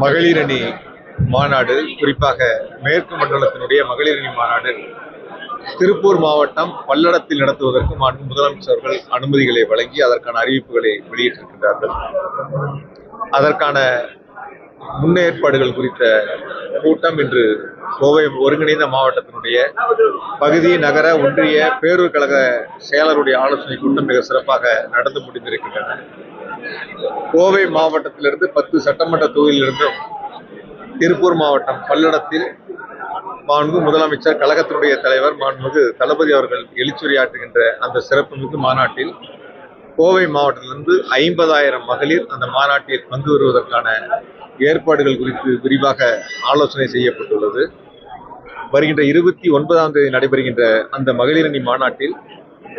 மகளிரணி மாநாடு குறிப்பாக மேற்கு மண்டலத்தினுடைய மகளிர் அணி மாநாடு திருப்பூர் மாவட்டம் பல்லடத்தில் நடத்துவதற்கு மாண்பு முதலமைச்சர்கள் அனுமதிகளை வழங்கி அதற்கான அறிவிப்புகளை வெளியிட்டிருக்கின்றார்கள். அதற்கான முன்னேற்பாடுகள் குறித்த கூட்டம் இன்று கோவை ஒருங்கிணைந்த மாவட்டத்தினுடைய பகுதி நகர ஒன்றிய பேரூர் கழக செயலருடைய ஆலோசனை கூட்டம் மிக சிறப்பாக நடந்து முடிந்திருக்கின்றன. கோவை மாவட்டத்திலிருந்து பத்து சட்டமன்ற தொகுதியிலிருந்தும் திருப்பூர் மாவட்டம் பல்லடத்தில் மாண்பு முதலமைச்சர் கழகத்தினுடைய தலைவர் மாண்புமிகு தளபதி அவர்கள் எழுச்சுரையாற்றுகின்ற அந்த சிறப்புமிகு மாநாட்டில் கோவை மாவட்டத்திலிருந்து ஐம்பதாயிரம் மகளிர் அந்த மாநாட்டில் பங்கு வருவதற்கான ஏற்பாடுகள் குறித்து விரிவாக ஆலோசனை செய்யப்பட்டுள்ளது. வருகின்ற இருபத்தி ஒன்பதாம் தேதி நடைபெறுகின்ற அந்த மகளிர் அணி மாநாட்டில்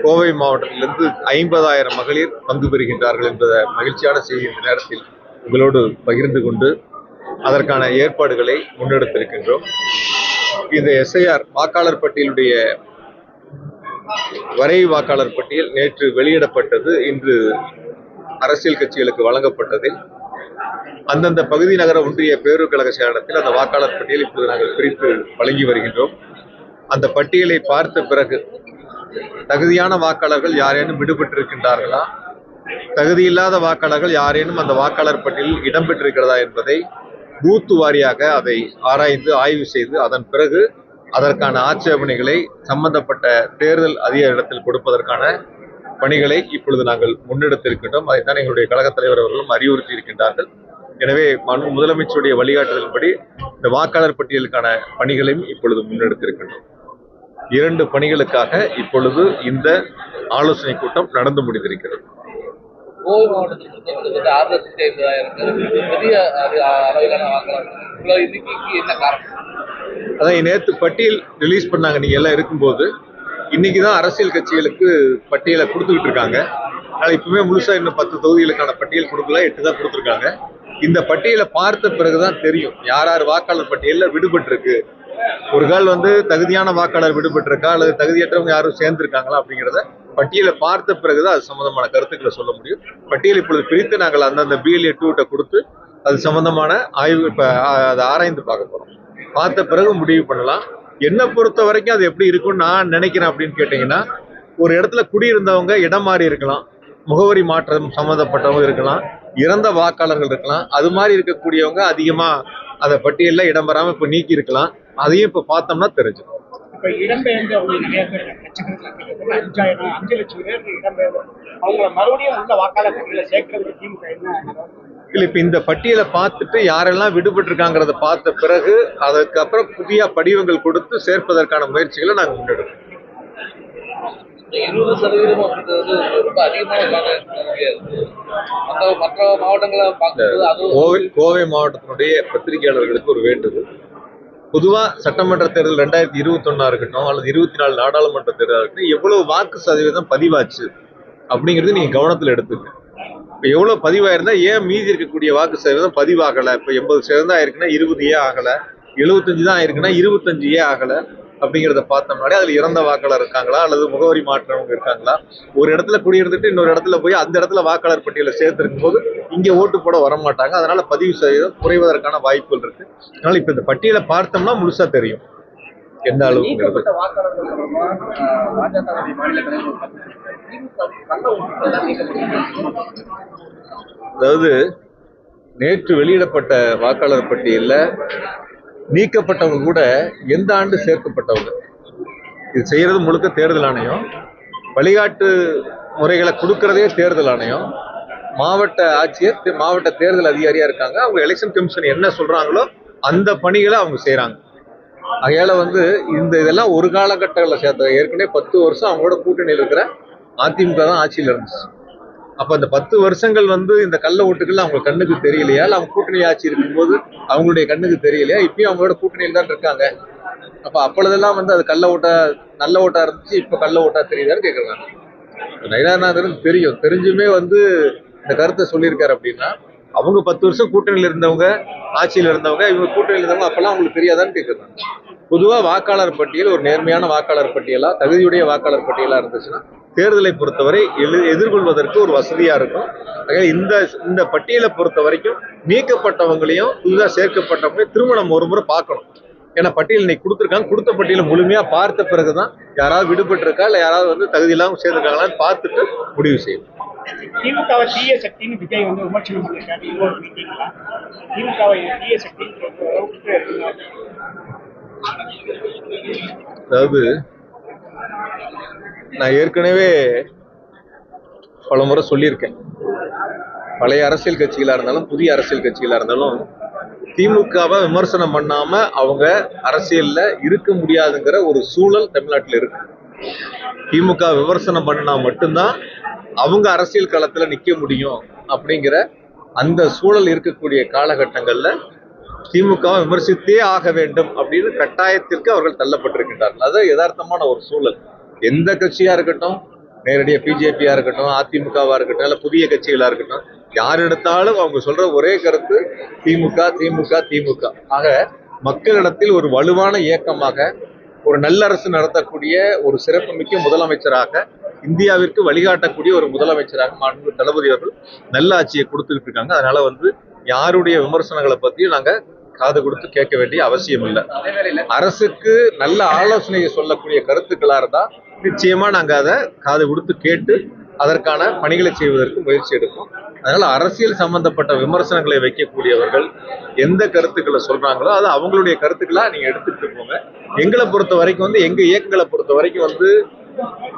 கோவை மாவட்டத்திலிருந்து ஐம்பதாயிரம் மகளிர் பங்கு பெறுகின்றார்கள் என்பதை மகிழ்ச்சியான செய்தி இந்த நேரத்தில் உங்களோடு பகிர்ந்து கொண்டு அதற்கான ஏற்பாடுகளை முன்னெடுத்திருக்கின்றோம். இந்த எஸ்ஐஆர் வாக்காளர் பட்டியலுடைய வரைவு வாக்காளர் பட்டியல் நேற்று வெளியிடப்பட்டது. இன்று அரசியல் கட்சிகளுக்கு வழங்கப்பட்டதில் அந்தந்த பகுதி நகர ஒன்றிய பேரூர் கழக செயலகத்தில் அந்த வாக்காளர் பட்டியல் இப்போது நாங்கள் பிரித்து வழங்கி வருகின்றோம். அந்த பட்டியலை பார்த்த பிறகு தகுதியான வாக்காளர்கள் யாரேனும் விடுபட்டிருக்கின்றார்களா? தகுதியில்லாத வாக்காளர்கள் யாரேனும் அந்த வாக்காளர் பட்டியலில் இடம்பெற்றிருக்கிறதா என்பதை பூத்து வாரியாக அதை ஆராய்ந்து ஆய்வு செய்து அதன் பிறகு அதற்கான ஆட்சேபனைகளை சம்பந்தப்பட்ட தேர்தல் அதிகாரிடத்தில் கொடுப்பதற்கான பணிகளை இப்பொழுது நாங்கள் முன்னெடுத்திருக்கின்றோம். அதைத்தான் எங்களுடைய கழகத் தலைவர் அவர்களும் அறிவுறுத்தி இருக்கின்றார்கள். எனவே மனு முதலமைச்சருடைய வழிகாட்டுதலின்படி இந்த வாக்காளர் பட்டியலுக்கான பணிகளையும் இப்பொழுது முன்னெடுத்திருக்கின்றோம். இரண்டு பணிகளுக்காக இப்பொழுது இந்த ஆலோசனை கூட்டம் நடந்து முடிந்திருக்கிறது. கோவை மாவட்டத்தில் ஐம்பதாயிரம் பெரிய அளவிலான அதான் நேற்று பட்டியல் ரிலீஸ் பண்ணாங்க. நீங்க எல்லாம் இருக்கும்போது இன்னைக்கு தான் அரசியல் கட்சிகளுக்கு பட்டியலை கொடுத்துக்கிட்டு இருக்காங்க. ஆனால் இப்பவுமே முழுசாக இன்னும் பத்து தொகுதிகளுக்கான பட்டியல் கொடுக்கல எட்டு தான் கொடுத்துருக்காங்க. இந்த பட்டியலை பார்த்த பிறகுதான் தெரியும். யார் யார் வாக்காளர் பட்டியலில் விடுபட்டிருக்கு. ஒரு கால் வந்து தகுதியான வாக்காளர் விடுபட்டிருக்கா அல்லது தகுதியற்றவங்க யாரும் சேர்ந்திருக்காங்களா அப்படிங்கிறத பட்டியலை பார்த்த பிறகுதான் அது சம்மந்தமான கருத்துக்களை சொல்ல முடியும். பட்டியல் இப்பொழுது பிரித்து நாங்கள் அந்தந்த பிஎல்ஏ டூட்டை கொடுத்து அது சம்மந்தமான ஆய்வு இப்போ அதை ஆராய்ந்து பார்க்க போகிறோம் பார்த்த பிறகு முடிவு பண்ணலாம். என்னை பொறுத்த வரைக்கும் அது எப்படி இருக்கும்னு நான் நினைக்கிறேன் அப்படின்னு கேட்டிங்கன்னா ஒரு இடத்துல குடியிருந்தவங்க இடம் மாறி இருக்கலாம் முகவரி மாற்றம் சம்மந்தப்பட்டவங்க இருக்கலாம் இறந்த வாக்காளர்கள் இருக்கலாம் அது மாதிரி இருக்கக்கூடியவங்க அதிகமா அதை பட்டியலில் இடம் பெறாம இப்போ நீக்கி இருக்கலாம். அதையும் இப்போ பார்த்தோம்னா தெரிஞ்சிடும் இடம்பெயர்ந்தவங்க இல்லை இப்போ இந்த பட்டியலை பார்த்துட்டு யாரெல்லாம் விடுபட்டிருக்காங்கிறத பார்த்த பிறகு அதுக்கப்புறம் புதிய படிவங்கள் கொடுத்து சேர்ப்பதற்கான முயற்சிகளை நாங்கள் இந்த இருபது சதவீதம் அப்படின்றது ரொம்ப அதிகமான காரணம் மற்ற மற்ற மாவட்டங்களை பார்க்கும்போது அதுவும் கோவை மாவட்டத்தினுடைய பத்திரிகையாளர்களுக்கு ஒரு வேண்டுகோள். பொதுவா சட்டமன்ற தேர்தல் ரெண்டாயிரத்தி இருபத்தொன்னா இருக்கட்டும் அல்லது இருபத்தி நாலு நாடாளுமன்ற தேர்தல் இருக்கட்டும் எவ்வளவு வாக்கு சதவீதம் பதிவாச்சு அப்படிங்கிறது நீங்க கவனத்தில் எடுத்துங்க இப்போ எவ்வளவு பதிவாயிருந்தா ஏன் மீதி இருக்கக்கூடிய வாக்கு சதவீதம் பதிவாகலை? இப்போ எண்பது சதவீதம் ஆயிருக்குன்னா இருபது ஏன் ஆகல? எழுபத்தஞ்சு தான் ஆயிருக்குன்னா இருபத்தஞ்சு ஏன் ஆகலை? அப்படிங்கிறத பார்த்தோம்னாலே அதில் இறந்த வாக்காளர் இருக்காங்களா? அல்லது முகவரி மாற்றவங்க இருக்காங்களா? ஒரு இடத்துல குடியிருந்துட்டு இன்னொரு இடத்துல போய் அந்த இடத்துல வாக்காளர் பட்டியலை சேர்த்திருக்கும் போது இங்கே ஓட்டு போட வர மாட்டாங்க அதனால பதிவு சதவீதம் குறைவதற்கான வாய்ப்புகள் இருக்கு. அதனால இப்போ இந்த பட்டியலை பார்த்தோம்னா முழுசா தெரியும். எந்த நீக்கப்பட்டிருக்கு அதாவது நேற்று வெளியிடப்பட்ட வாக்காளர் பட்டியலில் நீக்கப்பட்டவங்க கூட எந்த ஆண்டு சேர்க்கப்பட்டவங்க? இது செய்யறது முழுக்க தேர்தல் ஆணையம். வழிகாட்டு முறைகளை கொடுக்கறதே தேர்தல் ஆணையம். மாவட்ட ஆட்சியர் மாவட்ட தேர்தல் அதிகாரியா இருக்காங்க. அவங்க எலெக்ஷன் கமிஷன் என்ன சொல்றாங்களோ அந்த பணிகளை அவங்க செய்றாங்க. ஆகையால வந்து இந்த இதெல்லாம் ஒரு காலகட்டங்களில் சேர்த்தது. ஏற்கனவே பத்து வருஷம் அவங்களோட கூட்டணியில் இருக்கிற அதிமுக தான் ஆட்சியில் இருந்துச்சு. அப்ப அந்த பத்து வருஷங்கள் வந்து இந்த கள்ள ஓட்டுகள் அவங்க கண்ணுக்கு தெரியலையா? இல்லை அவங்க கூட்டணி ஆட்சி இருக்கும்போது அவங்களுடைய கண்ணுக்கு தெரியலையா? இப்பயும் அவங்களோட கூட்டணியில் தான் இருக்காங்க. அப்ப அப்பொழுதெல்லாம் வந்து அது கள்ள ஓட்டா நல்ல ஓட்டா இருந்துச்சு. இப்ப கள்ள ஓட்டா தெரியுதான்னு கேக்குறாங்க. நயினாநாதன் தெரியும். தெரிஞ்சுமே வந்து இந்த கருத்தை சொல்லியிருக்காரு அப்படின்னா அவங்க பத்து வருஷம் கூட்டணியில் இருந்தவங்க ஆட்சியில் இருந்தவங்க இவங்க கூட்டணியில் இருந்தவங்க அப்பெல்லாம் அவங்களுக்கு தெரியாதான்னு கேட்குறாங்க பொதுவாக வாக்காளர் பட்டியல் ஒரு நேர்மையான வாக்காளர் பட்டியலாக தகுதியுடைய வாக்காளர் பட்டியலாக இருந்துச்சுன்னா தேர்தலை பொறுத்தவரை எழு- எதிர்கொள்வதற்கு ஒரு வசதியாக இருக்கும். ஆக இந்த இந்த பட்டியலை பொறுத்த வரைக்கும் நீக்கப்பட்டவங்களையும் புதுதாக சேர்க்கப்பட்டவங்களையும் திருமணம் ஒரு முறை பார்க்கணும். ஏன்னா பட்டியல் இன்னைக்கு கொடுத்துருக்காங்க. கொடுத்த பட்டியலை முழுமையாக பார்த்த பிறகு தான் யாராவது விடுபட்டிருக்கா இல்லை யாராவது வந்து தகுதி இல்லாமல் சேர்ந்துருக்காங்களான்னு பார்த்துட்டு முடிவு செய்யணும். திமுகவை தீய சக்தின்னு விஜய் வந்து விமர்சனம் பண்ணிருக்காரு இன்னொரு மீட்டிங்ல திமுகவை தீய சக்தின்னு அளவுக்கு அதாவது நான் ஏற்கனவே பல முறை சொல்லியிருக்கேன். பழைய அரசியல் கட்சிகளாக இருந்தாலும் புதிய அரசியல் கட்சிகளாக இருந்தாலும் திமுகவை விமர்சனம் பண்ணாம அவங்க அரசியல்ல இருக்க முடியாதுங்கிற ஒரு சூழல் தமிழ்நாட்டில் இருக்கு. திமுக விமர்சனம் பண்ணா மட்டும்தான் அவங்க அரசியல் களத்தில் நிற்க முடியும் அப்படிங்கிற அந்த சூழல் இருக்கக்கூடிய காலகட்டங்களில் திமுகவை விமர்சித்தே ஆக வேண்டும் அப்படின்னு கட்டாயத்திற்கு அவர்கள் தள்ளப்பட்டிருக்கின்றார்கள். அது யதார்த்தமான ஒரு சூழல். எந்த கட்சியாக இருக்கட்டும் நேரடியாக பிஜேபியாக இருக்கட்டும் அதிமுகவாக இருக்கட்டும் இல்லை புதிய கட்சிகளாக இருக்கட்டும் யார் எடுத்தாலும் அவங்க சொல்ற ஒரே கருத்து திமுக திமுக திமுக. ஆக மக்களிடத்தில் ஒரு வலுவான இயக்கமாக ஒரு நல்லரசு நடத்தக்கூடிய ஒரு சிறப்புமிக்க முதலமைச்சராக இந்தியாவிற்கு வழிகாட்டக்கூடிய ஒரு முதலமைச்சராக மாண்பு தளபதி அவர்கள் நல்ல ஆட்சியை கொடுத்துக்கிட்டு இருக்காங்க அதனால வந்து யாருடைய விமர்சனங்களை பத்தியும் நாங்க காது கொடுத்து கேட்க வேண்டிய அவசியம் இல்லை. அரசுக்கு நல்ல ஆலோசனையை சொல்லக்கூடிய கருத்துக்களா இருந்தா நிச்சயமா நாங்க அதை காது கொடுத்து கேட்டு அதற்கான பணிகளை செய்வதற்கு முயற்சி எடுப்போம். அதனால அரசியல் சம்பந்தப்பட்ட விமர்சனங்களை வைக்கக்கூடியவர்கள் எந்த கருத்துக்களை சொல்றாங்களோ அது அவங்களுடைய கருத்துக்களா நீங்க எடுத்துட்டு போங்க. எங்களை பொறுத்த வரைக்கும் வந்து எங்க இயக்கங்களை பொறுத்த வரைக்கும் வந்து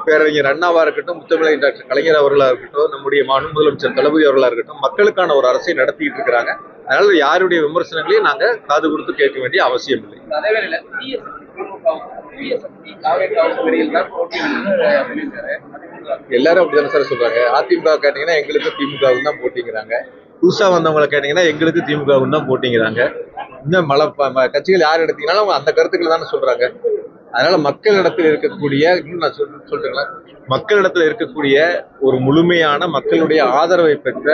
பேரறிஞர் அண்ணாவா இருக்கட்டும் முத்தமிழை டாக்டர் கலைஞர் அவர்களா இருக்கட்டும் நம்முடைய மாநில முதலமைச்சர் தளபதி அவர்களா இருக்கட்டும் மக்களுக்கான ஒரு அரசை நடத்திட்டு இருக்கிறாங்க. அதனால யாருடைய விமர்சனங்களையும் நாங்க காது கொடுத்து கேட்க வேண்டிய அவசியம் இல்லை. திமுகவும் எல்லாரும் அப்படிதானே சார் சொல்றாங்க. அதிமுக கேட்டீங்கன்னா எங்களுக்கு திமுகவுக்கு தான் போட்டிங்கிறாங்க. புதுசா வந்தவங்களை கேட்டீங்கன்னா எங்களுக்கு திமுகவுக்கு தான் போட்டிங்கிறாங்க. இன்னும் மல ப- ம- கட்சிகள் யார் எடுத்தீங்கன்னாலும் அவங்க அந்த கருத்துக்களை தானே சொல்றாங்க. அதனால மக்களிடத்தில் இருக்கக்கூடிய இன்னும் நான் சொல் சொல்றேங்களா? மக்களிடத்தில் இருக்கக்கூடிய ஒரு முழுமையான மக்களுடைய ஆதரவை பெற்ற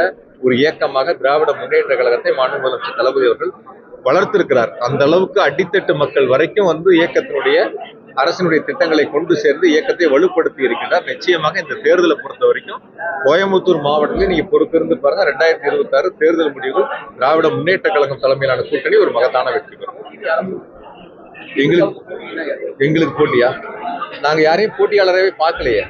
ஒரு இயக்கமாக திராவிட முன்னேற்ற கழகத்தை மாநில முதலமைச்சர் தளபதி அவர்கள் வளர்த்திருக்கிறார். அந்த அளவுக்கு அடித்தட்டு மக்கள் வரைக்கும் வந்து இயக்கத்தினுடைய அரசினுடைய திட்டங்களை கொண்டு சேர்ந்து இயக்கத்தை வலுப்படுத்தி இருக்கின்றார். நிச்சயமாக இந்த தேர்தலை பொறுத்த வரைக்கும் கோயம்புத்தூர் மாவட்டத்தில் நீங்க பொறுத்திருந்து பாருங்க ரெண்டாயிரத்தி இருபத்தி ஆறு தேர்தல் முடிவுகள் திராவிட முன்னேற்ற கழகம் தலைமையிலான கூட்டணி ஒரு மகத்தான வெற்றி பெறும். எங்களுக்கு எங்களுக்கு போட்டியா? நாங்க யாரையும் போட்டியாளரவே பார்க்கலையே.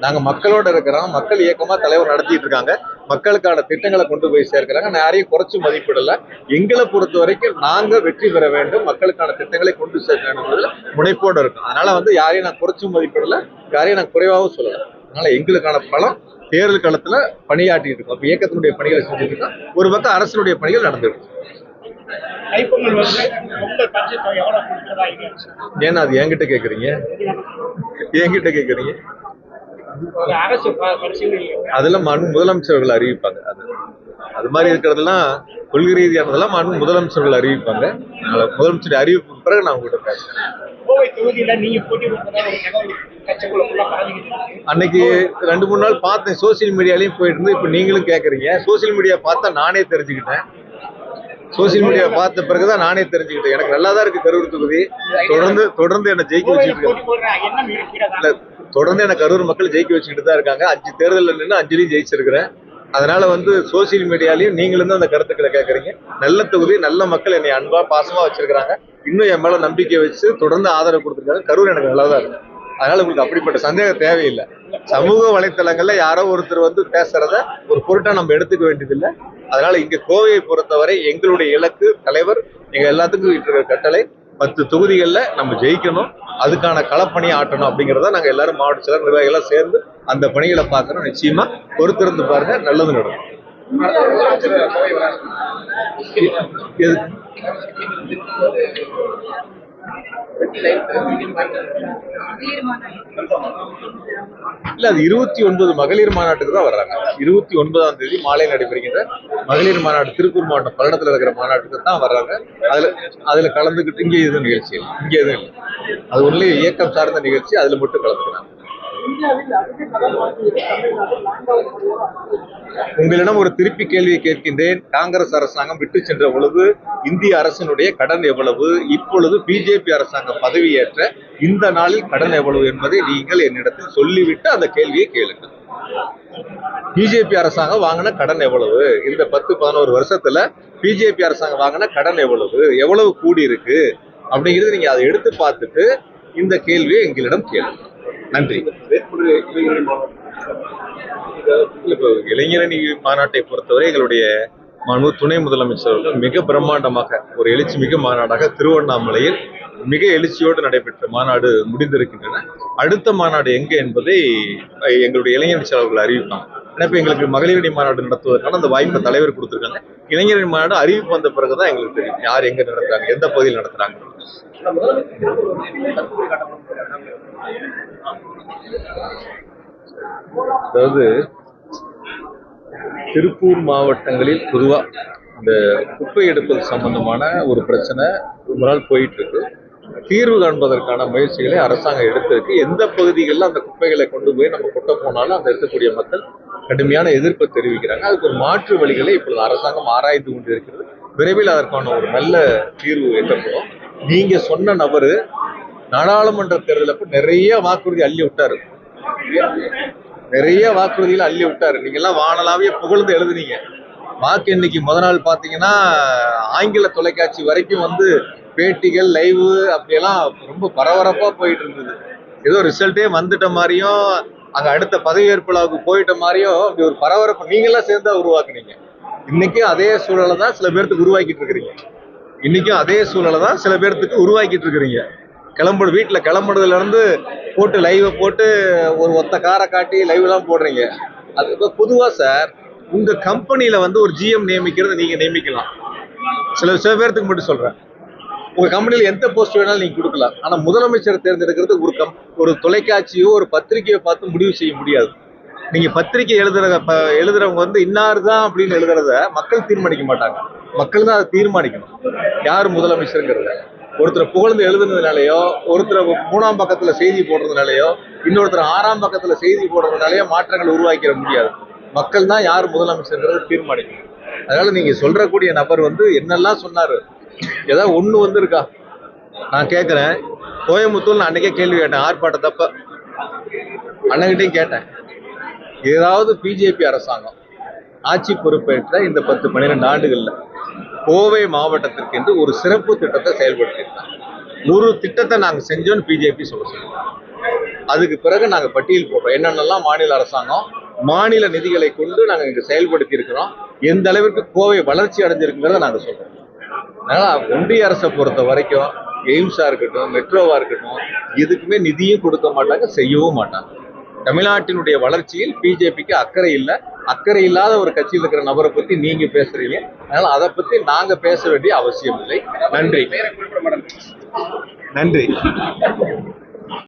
நாங்க மக்களோட இருக்கிறோம். மக்கள் இயக்கமா தலைவர் நடத்திட்டு இருக்காங்க. மக்களுக்கான திட்டங்களை கொண்டு போய் சேர்க்கிறாங்க. நான் யாரையும் குறைச்சி மதிப்பிடல. எங்களை பொறுத்த வரைக்கும் நாங்க வெற்றி பெற வேண்டும். மக்களுக்கான திட்டங்களை கொண்டு சேர்க்க வேண்டும் முனைப்போடு இருக்கும். அதனால வந்து யாரையும் நான் குறைச்சும் மதிப்பிடல. யாரையும் நான் குறைவாகவும் சொல்லலை. அதனால எங்களுக்கான பலம் தேர்தல் களத்துல பணியாற்றிட்டு இருக்கோம். அப்ப இயக்கத்தினுடைய பணிகளை செஞ்சுட்டு இருக்கோம். ஒரு பக்கம் அரசனுடைய பணிகள் நடந்துருக்கு ஏன்னா அது என்கிட்ட கேக்குறீங்க. என்கிட்ட கேக்குறீங்க. அதெல்லாம் மனு முதலமைச்சர்கள் அறிவிப்பாங்க. அது அது மாதிரி இருக்கிறதெல்லாம் கொள்கை ரீதியானதெல்லாம் மனு முதலமைச்சர்கள் அறிவிப்பாங்க. முதலமைச்சர் அறிவிப்பு பிறகு நான் உங்ககிட்ட பேசுறேன். அன்னைக்கு ரெண்டு மூணு நாள் பார்த்தேன். சோசியல் மீடியாலையும் போயிட்டு இருந்து இப்போ நீங்களும் கேட்குறீங்க சோசியல் மீடியா பார்த்தா நானே தெரிஞ்சுக்கிட்டேன். சோசியல் மீடியா பார்த்த பிறகுதான் நானே தெரிஞ்சுக்கிட்டேன். எனக்கு நல்லா தான் இருக்கு கரூர் தொகுதி. தொடர்ந்து தொடர்ந்து என்னை ஜெயிக்க கோவையில வச்சுட்டு தொடர்ந்து எனக்கு கரூர் மக்கள் ஜெயிக்க வச்சுக்கிட்டு தான் இருக்காங்க. அஞ்சு தேர்தலில் நின்று அஞ்சுலையும் ஜெயிச்சிருக்கிறேன். அதனால வந்து சோசியல் மீடியாலையும் நீங்களும் தான் அந்த கருத்துக்களை கேட்குறீங்க நல்ல தொகுதி நல்ல மக்கள் என்னை அன்பா பாசமா வச்சிருக்கிறாங்க. இன்னும் என் மேல நம்பிக்கை வச்சு தொடர்ந்து ஆதரவு கொடுத்துருக்காங்க. கரூர் எனக்கு நல்லா தான் இருக்கு. அதனால உங்களுக்கு அப்படிப்பட்ட சந்தேகம் தேவையில்லை. சமூக வலைத்தளங்கள்ல யாரோ ஒருத்தர் வந்து பேசுறத ஒரு பொருட்டா நம்ம எடுத்துக்க வேண்டியதில்லை. அதனால இங்க கோவையை பொறுத்தவரை எங்களுடைய இலக்கு தலைவர் எங்க எல்லாத்துக்கும் இருக்கிற கட்டளை பத்து தொகுதிகள்ல நம்ம ஜெயிக்கணும் அதுக்கான களப்பணியை ஆட்டணும் அப்படிங்கிறத நாங்க எல்லாரும் மாவட்ட செயலர் நிர்வாகிகளாக சேர்ந்து அந்த பணிகளை பார்க்கணும் நிச்சயமா பொறுத்திருந்து பாருங்க நல்லது நடக்கும். எது- இல்ல அது இருபத்தி ஒன்பது மகளிர் மாநாட்டுக்கு தான் வர்றாங்க. இருபத்தி ஒன்பதாம் தேதி மாலை நடைபெறுகின்ற மகளிர் மாநாடு திருப்பூர் மாவட்டம் பல்லடத்துல இருக்கிற மாநாட்டுக்கு தான் வர்றாங்க. அதுல அதுல கலந்துக்கிட்டு இங்கே எதுவும் நிகழ்ச்சி இல்லை இங்கே எதுவும் இல்லை. அது ஒன்லி இயக்கம் சார்ந்த நிகழ்ச்சி அதுல மட்டும் கலந்துக்கிறாங்க. உங்களிடம் ஒரு திருப்பி கேள்வியை கேட்கின்றேன். காங்கிரஸ் அரசாங்கம் விட்டு சென்ற பொழுது இந்திய அரசினுடைய கடன் எவ்வளவு? இப்பொழுது பிஜேபி அரசாங்கம் பதவியேற்ற இந்த நாளில் கடன் எவ்வளவு என்பதை நீங்கள் என்னிடத்தில் சொல்லிவிட்டு அந்த கேள்வியை கேளுங்கள். பிஜேபி அரசாங்கம் வாங்கின கடன் எவ்வளவு? இந்த பத்து பதினோரு வருஷத்துல பிஜேபி அரசாங்கம் வாங்கின கடன் எவ்வளவு? எவ்வளவு கூடி இருக்கு அப்படிங்கிறது நீங்க அதை எடுத்து பார்த்துட்டு இந்த கேள்வியை எங்களிடம் கேளுங்க நன்றி. இப்போ இளைஞரணி மாநாட்டை பொறுத்தவரை எங்களுடைய மாண்பு துணை முதலமைச்சர் அவர்கள் மிக பிரம்மாண்டமாக ஒரு எழுச்சி மிக மாநாடாக திருவண்ணாமலையில் மிக எழுச்சியோடு நடைபெற்ற மாநாடு முடிந்திருக்கின்றன. அடுத்த மாநாடு எங்க என்பதை எங்களுடைய இளைஞர் செயலாளர்கள் அறிவிப்பாங்க. ஏன்னா இப்ப எங்களுக்கு மகளிரணி மாநாடு நடத்துவதற்கான அந்த வாய்ப்பை தலைவர் கொடுத்துருக்காங்க. இளைஞரணி மாநாடு அறிவிப்பு வந்த பிறகுதான் எங்களுக்கு தெரியும் யார் எங்க நடத்துறாங்க எந்த பகுதியில் நடத்துறாங்க. அதாவது திருப்பூர் மாவட்டங்களில் பொதுவா இந்த குப்பை எடுப்பது சம்பந்தமான ஒரு பிரச்சனை ரொம்ப நாள் போயிட்டு இருக்கு தீர்வு காண்பதற்கான முயற்சிகளை அரசாங்கம் எடுத்திருக்கு. எந்த பகுதிகளில் அந்த குப்பைகளை கொண்டு போய் நம்ம கொட்ட போனாலும் அந்த இருக்கக்கூடிய மக்கள் கடுமையான எதிர்ப்பை தெரிவிக்கிறாங்க. அதுக்கு ஒரு மாற்று வழிகளை இப்பொழுது அரசாங்கம் ஆராய்ந்து கொண்டு இருக்கிறது விரைவில் அதற்கான ஒரு நல்ல தீர்வு எட்டப்படும் நீங்க சொன்ன நபரு நாடாளுமன்ற தேர்தலுக்கு நிறைய வாக்குறுதி அள்ளி விட்டாரு. நிறைய வாக்குறுதிகள் அள்ளி விட்டாரு. நீங்க எல்லாம் வானலாவிய புகழ்ந்து எழுதுனீங்க. வாக்கு இன்னைக்கு முத நாள் பாத்தீங்கன்னா ஆங்கில தொலைக்காட்சி வரைக்கும் வந்து பேட்டிகள் லைவ் அப்படியெல்லாம் ரொம்ப பரபரப்பா போயிட்டு இருந்தது. ஏதோ ரிசல்ட்டே வந்துட்ட மாதிரியும் அங்க அடுத்த பதவியேற்பு விழாவுக்கு போயிட்ட மாதிரியும் அப்படி ஒரு பரபரப்பு நீங்க எல்லாம் சேர்ந்தா உருவாக்குனீங்க. இன்னைக்கும் அதே சூழலை தான் சில பேர்த்துக்கு உருவாக்கிட்டு இருக்கிறீங்க. இன்னைக்கும் அதே சூழலை தான் சில பேர்த்துக்கு உருவாக்கிட்டு இருக்கிறீங்க. கிளம்பு வீட்டுல கிளம்புறதுல இருந்து போட்டு லைவை போட்டு ஒரு ஒத்த காரை காட்டி லைவ் எல்லாம் போடுறீங்க. அது இப்போ பொதுவா சார் உங்க கம்பெனில வந்து ஒரு ஜிஎம் நியமிக்கிறது நீங்க நியமிக்கலாம். சில சில பேர்த்துக்கு மட்டும் சொல்றேன். உங்க கம்பெனில எந்த போஸ்ட் வேணாலும் நீங்க கொடுக்கலாம். ஆனா முதலமைச்சர் தேர்ந்தெடுக்கிறது ஒரு கம் ஒரு தொலைக்காட்சியோ ஒரு பத்திரிகையோ பார்த்து முடிவு செய்ய முடியாது. நீங்க பத்திரிகை எழுதுற எழுதுறவங்க வந்து இன்னார் தான் அப்படின்னு எழுதுறத மக்கள் தீர்மானிக்க மாட்டாங்க. மக்கள் தான் அதை தீர்மானிக்கணும். யார் முதலமைச்சருங்கிறத? ஒருத்தர் புகழ்ந்து எழுதுனதுனாலயோ ஒருத்தர் மூணாம் பக்கத்துல செய்தி போடுறதுனாலயோ இன்னொருத்தர் ஆறாம் பக்கத்துல செய்தி போடுறதுனாலயோ மாற்றங்கள் உருவாக்கிட முடியாது. மக்கள் தான் யார் முதலமைச்சருங்கிறத தீர்மானிக்கணும். அதனால நீங்க சொல்றக்கூடிய நபர் வந்து என்னெல்லாம் சொன்னாரு? ஏதாவது ஒண்ணு வந்து இருக்கா நான் கேட்கிறேன் கோயம்புத்தூர் நான் அன்னைக்கே கேள்வி கேட்டேன் ஆர்ப்பாட்டத்தப்ப. அண்ணகிட்டையும் கேட்டேன். ஏதாவது பிஜேபி அரசாங்கம் ஆட்சி பொறுப்பேற்ற இந்த பத்து பன்னிரெண்டு ஆண்டுகள்ல கோவை மாவட்டத்திற்கு என்று ஒரு சிறப்பு திட்டத்தை செயல்படுத்தியிருக்காங்க. நூறு திட்டத்தை நாங்க செஞ்சோம்னு பிஜேபி சொல்ல சொல்லுவோம் அதுக்கு பிறகு நாங்க பட்டியல் போடுறோம். என்னென்னலாம் மாநில அரசாங்கம் மாநில நிதிகளை கொண்டு நாங்க இங்க செயல்படுத்தி இருக்கிறோம் எந்த அளவிற்கு கோவை வளர்ச்சி அடைஞ்சிருக்குங்கிறத நாங்க சொல்றோம். அதனால ஒன்றிய அரசை பொறுத்த வரைக்கும் எய்ம்ஸா இருக்கட்டும் மெட்ரோவா இருக்கட்டும் எதுக்குமே நிதியும் கொடுக்க மாட்டாங்க செய்யவும் மாட்டாங்க. தமிழ்நாட்டினுடைய வளர்ச்சியில் பிஜேபிக்கு அக்கறை இல்லை. அக்கறை இல்லாத ஒரு கட்சியில் இருக்கிற நபரை பத்தி நீங்க பேசுறீங்க. அதனால அதை பத்தி நாங்க பேச வேண்டிய அவசியம் இல்லை. நன்றி. நன்றி.